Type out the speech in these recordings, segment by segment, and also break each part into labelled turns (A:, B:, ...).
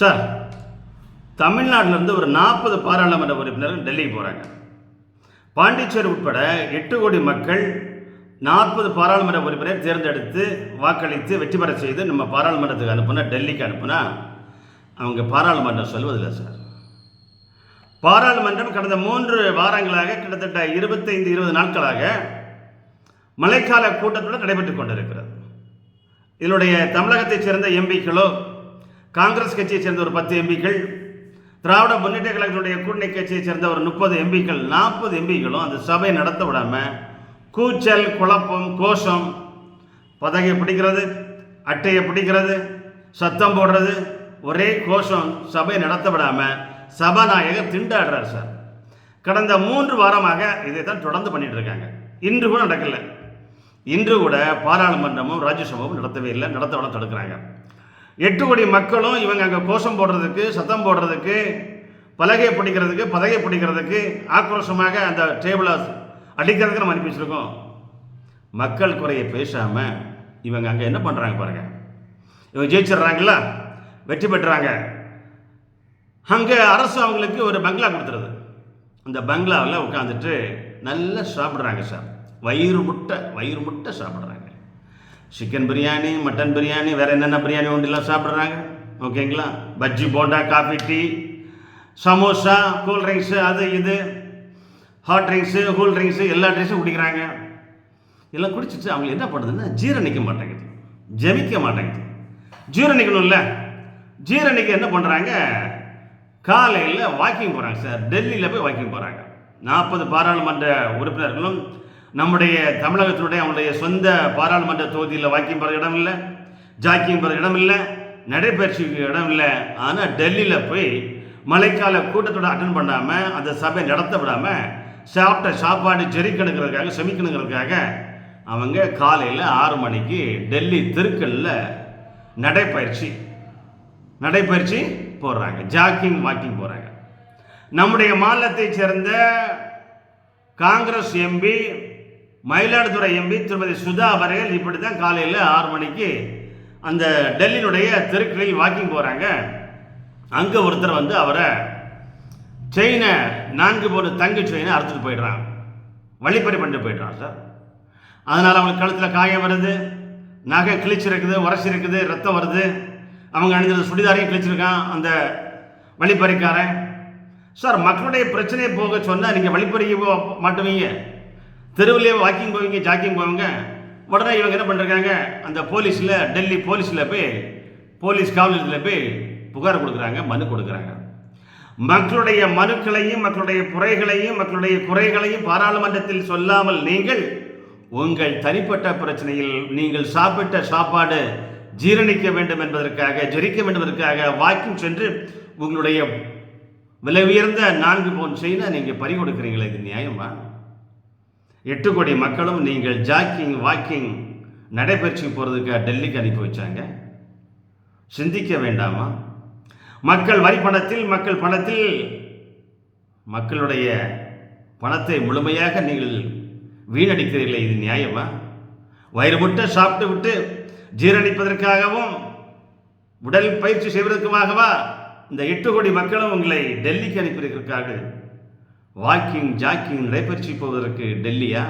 A: Sir தமிழ்நாட்டிலேருந்து ஒரு நாற்பது பாராளுமன்ற உறுப்பினர்கள் டெல்லிக்கு போகிறாங்க பாண்டிச்சேரி உட்பட எட்டு கோடி மக்கள் நாற்பது பாராளுமன்ற உறுப்பினரை தேர்ந்தெடுத்து வாக்களித்து வெற்றி பெற செய்து நம்ம பாராளுமன்றத்துக்கு அனுப்புனா டெல்லிக்கு அனுப்புனா அவங்க பாராளுமன்றம் சொல்வதில்லை சார் பாராளுமன்றம் கடந்த மூன்று வாரங்களாக கிட்டத்தட்ட இருபத்தைந்து இருபது நாட்களாக மழைக்கால கூட்டத்துடன் நடைபெற்று கொண்டிருக்கிறது. இதனுடைய தமிழகத்தைச் சேர்ந்த எம்பிக்களோ காங்கிரஸ் கட்சியைச் சேர்ந்த ஒரு பத்து எம்பிக்கள் திராவிட முன்னேற்ற கழகத்தினுடைய கூட்டணி கட்சியைச் சேர்ந்த ஒரு முப்பது எம்பிக்கள் நாற்பது எம்பிக்களும் அந்த சபை நடத்த விடாமல் கூச்சல் குழப்பம் கோஷம் பதகையை பிடிக்கிறது அட்டையை பிடிக்கிறது சத்தம் போடுறது ஒரே கோஷம் சபை நடத்த விடாமல் சபாநாயகர் திண்டாடுறார் சார். கடந்த மூன்று வாரமாக இதை தான் தொடர்ந்து பண்ணிட்டு இருக்காங்க. இன்று கூட நடக்கலை. இன்று கூட பாராளுமன்றமும் ராஜ்யசபாவும் நடத்தவே இல்லை நடத்த விட தடுக்கிறாங்க. எட்டு கோடி மக்களும் இவங்க அங்கே கோஷம் போடுறதுக்கு சத்தம் போடுறதுக்கு பலகை பிடிக்கிறதுக்கு பதகை பிடிக்கிறதுக்கு ஆக்ரோஷமாக அந்த டேபிளை அடிக்கிறதுக்கு நம்ம அனுப்பி வச்சுருக்கோம் மக்கள் குறையை பேசாமல் இவங்க அங்கே என்ன பண்ணுறாங்க பாருங்கள் இவங்க ஜெயிச்சிடுறாங்களா வெற்றி பெற்றுறாங்க அங்கே அரசு அவங்களுக்கு ஒரு பங்களா கொடுத்துருது. அந்த பங்களாவில் உட்காந்துட்டு நல்லா சாப்பிட்றாங்க சார். வயிறு முட்டை வயிறு முட்டை சாப்பிட்றாங்க. சிக்கன் பிரியாணி மட்டன் பிரியாணி வேறு என்னென்ன பிரியாணி உண்டுலாம் சாப்பிட்றாங்க? ஓகேங்களா bajji bonda coffee tea samosa cool drinks அது இது ஹாட் ட்ரிங்க்ஸு கூல் ட்ரிங்க்ஸு எல்லா ட்ரிங்க்ஸும் குடிக்கிறாங்க. எல்லாம் குடிச்சிட்டு அவங்க என்ன பண்ணுறதுன்னா ஜீரணிக்க மாட்டேங்குது. ஜமிக்க மாட்டேங்குது. ஜீரணிக்கணும்ல? ஜீரணிக்க என்ன பண்ணுறாங்க காலையில் வாக்கிங் போகிறாங்க சார் டெல்லியில் போய் வாக்கிங் போகிறாங்க நாற்பது பாராளுமன்ற உறுப்பினர்களும் நம்முடைய தமிழகத்தினுடைய அவனுடைய சொந்த பாராளுமன்ற தொகுதியில் வாக்கிங் போகிற இடம் இல்லை ஜாக்கிங் போகிற இடம் இல்லை நடைபயிற்சிக்கு இடம் இல்லை ஆனால் டெல்லியில் போய் மழைக்கால கூட்டத்தோட அட்டன் பண்ணாமல் அந்த சபை நடத்த விடாமல் சாப்பிட்ட சாப்பாடு ஜெரிக்கணுங்கிறதுக்காக செமிக்கணுங்கிறதுக்காக அவங்க காலையில் ஆறு மணிக்கு டெல்லி தெருக்கல்ல நடைப்பயிற்சி நடைப்பயிற்சி போடுறாங்க ஜாக்கிங் வாக்கிங் போகிறாங்க நம்முடைய மாநிலத்தைச் சேர்ந்த காங்கிரஸ் எம்பி மயிலாடுதுறை எம்பி திருமதி சுதா அவர்கள் இப்படி தான் காலையில் ஆறு மணிக்கு அந்த டெல்லியினுடைய தெருக்களில் வாக்கிங் போகிறாங்க அங்கே ஒருத்தர் வந்து அவரை செயினை நான்கு போன தங்க செயினை அறுத்துட்டு போயிடுறான். வழிப்பறி பண்ணிட்டு போயிடுறான் சார். அதனால் அவங்களுக்கு கழுத்தில் காயம் வருது நகை கிழிச்சிருக்குது உரைச்சிருக்குது ரத்தம் வருது. அவங்க அணிஞ்சிருந்த சுடிதாரையும் கிழிச்சிருக்கான் அந்த வழிப்பறிக்காரன். சார் மக்களுடைய பிரச்சனையை போக சொன்னால் நீங்கள் வழிப்பறிக்க மாட்டுவீங்க? தெருவிலே வாக்கிங் போவீங்க ஜாக்கிங் போவீங்க. உடனே இவங்க என்ன பண்ணுறாங்க அந்த போலீஸில் டெல்லி போலீஸில் போய் போலீஸ் காவலத்தில் போய் புகார் கொடுக்குறாங்க மனு கொடுக்குறாங்க. மக்களுடைய மனுக்களையும் மக்களுடைய குறைகளையும் மக்களுடைய குறைகளையும் பாராளுமன்றத்தில் சொல்லாமல் நீங்கள் உங்கள் தனிப்பட்ட பிரச்சனையில் நீங்கள் சாப்பிட்ட சாப்பாடு ஜீரணிக்க வேண்டும் என்பதற்காக ஜெரிக்க வேண்டும் என்பதற்காக வாக்கிங் சென்று உங்களுடைய விலை உயர்ந்த நான்கு பவுன் செயினை நீங்கள் பறி கொடுக்குறீங்களே இது நியாயமா? எட்டு கோடி மக்களும் நீங்கள் ஜாக்கிங் வாக்கிங் நடைபயிற்சி போகிறதுக்கு டெல்லிக்கு அனுப்பி வச்சாங்க. சிந்திக்க வேண்டாமா? மக்கள் வரி பணத்தில் மக்கள் பணத்தில் மக்களுடைய பணத்தை முழுமையாக நீங்கள் வீணடிக்கிறீர்களே இது நியாயமா? வயிறு முட்டை சாப்பிட்டு விட்டு ஜீரணிப்பதற்காகவும் உடல் பயிற்சி செய்வதற்குமாகவா இந்த எட்டு கோடி மக்களும் உங்களை டெல்லிக்கு அனுப்பியிருக்கிறார்கள்? வாக்கிங் ஜாக்கிங் நடைபயிற்சி போவதற்கு டெல்லியா?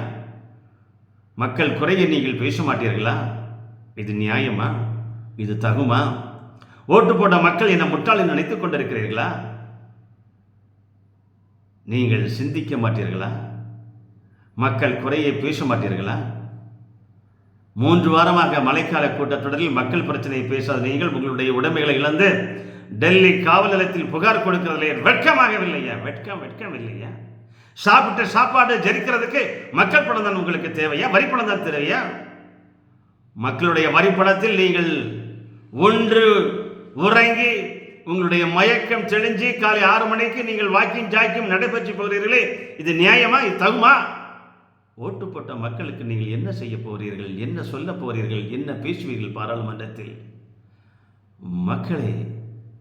A: மக்கள் குறையை நீங்கள் பேச மாட்டீர்களா? இது நியாயமா? இது தகுமா? ஓட்டு போட்ட மக்கள் என்னை முட்டாளை நினைத்துக் கொண்டிருக்கிறீர்களா? நீங்கள் சிந்திக்க மாட்டீர்களா? மக்கள் குறையை பேச மாட்டீர்களா? மூன்று வாரமாக மழைக்கால கூட்டத்தொடரில் மக்கள் பிரச்சனையை பேசாத நீங்கள் உங்களுடைய உடைமைகளை இழந்து டெல்லி காவல் நிலையத்தில் புகார் கொடுக்கிறதுல வெட்கமாகவில்லையா? வெட்கம் வெட்கம் இல்லையா சாப்பிட்ட சாப்பாடு ஜெரிக்கிறதுக்கு மக்கள் பணம் தான் உங்களுக்கு தேவையா? வரி பணம் தான் தேவையா? மக்களுடைய வரி பணத்தில் நீங்கள் ஒன்று உறங்கி உங்களுடைய மயக்கம் தெளிஞ்சு காலை ஆறு மணிக்கு நீங்கள் வாக்கிங் ஜாக்கிங் நடைபெற்று போகிறீர்களே இது நியாயமா? இது தகுமா? ஓட்டு போட்ட மக்களுக்கு நீங்கள் என்ன செய்ய போகிறீர்கள்? என்ன சொல்ல போகிறீர்கள்? என்ன பேசுவீர்கள் பாராளுமன்றத்தில்? மக்களே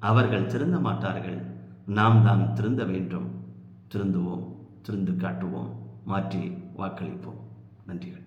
A: அவர்கள் திருந்த மாட்டார்கள். நாம் தான் திருந்த வேண்டும். திருந்துவோம் திருந்து காட்டுவோம். மாற்றி வாக்களிப்போம். நன்றிகள்.